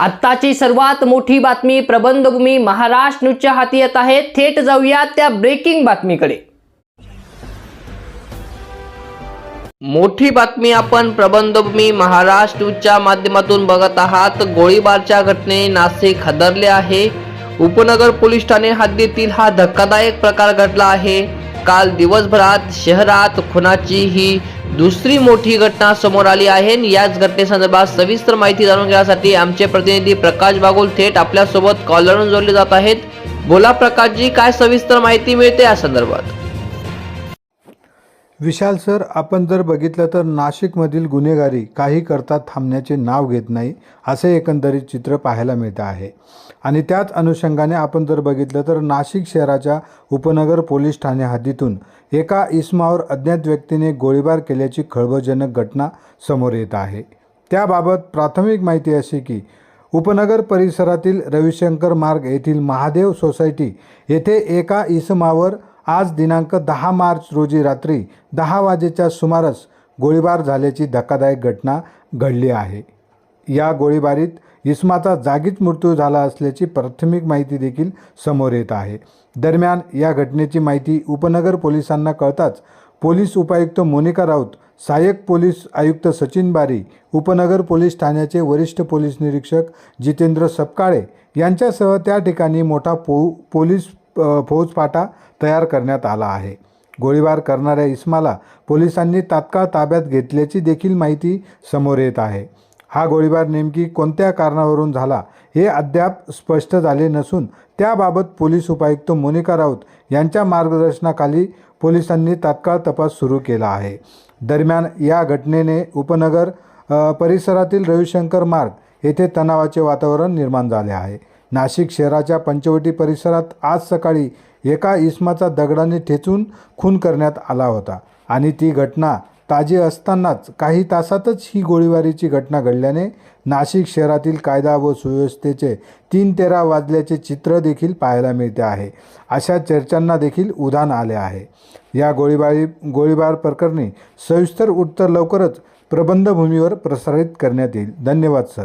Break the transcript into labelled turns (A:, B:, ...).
A: आत्ताची सर्वात मोठी बातमी प्रबंधभूमी महाराष्ट्र न्यूजच्या हाती येत आहे. थेट जाऊया त्या ब्रेकिंग बातमीकडे. मोठी बातमी आपण प्रबंधभूमी महाराष्ट्र न्यूजच्या माध्यमातून बघत आहात. गोळीबारच्या घटनेने नाशिक हादरले आहे. उपनगर पोलीस ठाणे हद्दीतील हा धक्कादायक प्रकार घडला आहे. काल दिवसभरात शहरात खुनाची ही दुसरी मोठी घटना समोर आली आहे. याच घटनेसंदर्भात सविस्तर माहिती जाणून घेण्यासाठी आमचे प्रतिनिधी प्रकाश बागुल थेट आपल्यासोबत कॉलरून जोडले जात आहेत. बोला प्रकाशजी काय सविस्तर माहिती मिळते या संदर्भात?
B: विशाल सर आपण जर बघितलं तर नाशिकमधील गुन्हेगारी काही करता थांबण्याचे नाव घेत नाही असे एकंदरीत चित्र पाहायला मिळतं आहे. आणि त्याच अनुषंगाने आपण जर बघितलं तर नाशिक शहराच्या उपनगर पोलीस ठाणे हद्दीतून एका इसमावर अज्ञात व्यक्तीने गोळीबार केल्याची खळबळजनक घटना समोर येत आहे. त्याबाबत प्राथमिक माहिती अशी की उपनगर परिसरातील रविशंकर मार्ग येथील महादेव सोसायटी येथे एका इसमावर आज दिनांक दहा मार्च रोजी रात्री दहा वाजेच्या सुमारास गोळीबार झाल्याची धक्कादायक घटना घडली आहे. या गोळीबारीत इस्माचा जागीच मृत्यू झाला असल्याची प्राथमिक माहिती देखील समोर येत आहे. दरम्यान या घटनेची माहिती उपनगर पोलिसांना कळताच पोलीस उपायुक्त मोनिका राऊत सहाय्यक पोलीस आयुक्त सचिन बारी उपनगर पोलीस ठाण्याचे वरिष्ठ पोलीस निरीक्षक जितेंद्र सपकाळे यांच्यासह त्या ठिकाणी मोठा पो पोलीस फौजफाटा तयार करण्यात आला आहे. गोळीबार करणाऱ्या इस्माला पोलिसांनी तात्काळ ताब्यात घेतल्याची देखील माहिती समोर येत आहे. हा गोळीबार नेमकी कोणत्या कारणावरून झाला हे अद्याप स्पष्ट झाले नसून त्याबाबत पोलीस उपायुक्त मोनिका राऊत यांच्या मार्गदर्शनाखाली पोलिसांनी तात्काळ तपास सुरू केला आहे. दरम्यान या घटनेने उपनगर परिसरातील रविशंकर मार्ग येथे तणावाचे वातावरण निर्माण झाले आहे. नाशिक शहराच्या पंचवटी परिसरात आज सकाळी एका इस्माचा दगडाने ठेचून खून करण्यात आला होता. आणि ती घटना ताजी असतानाच काही तासातच ही गोळीबारीची घटना घडल्याने नाशिक शहरातील कायदा व सुव्यवस्थेचे तीन तेरा वाजल्याचे चित्र देखील पाहायला मिळते आहे. अशा चर्चांना देखील उधाण आले आहे. या गोळीबारी गोळीबार प्रकरणी सविस्तर उत्तर लवकरच प्रबंधभूमीवर प्रसारित करण्यात येईल. धन्यवाद सर.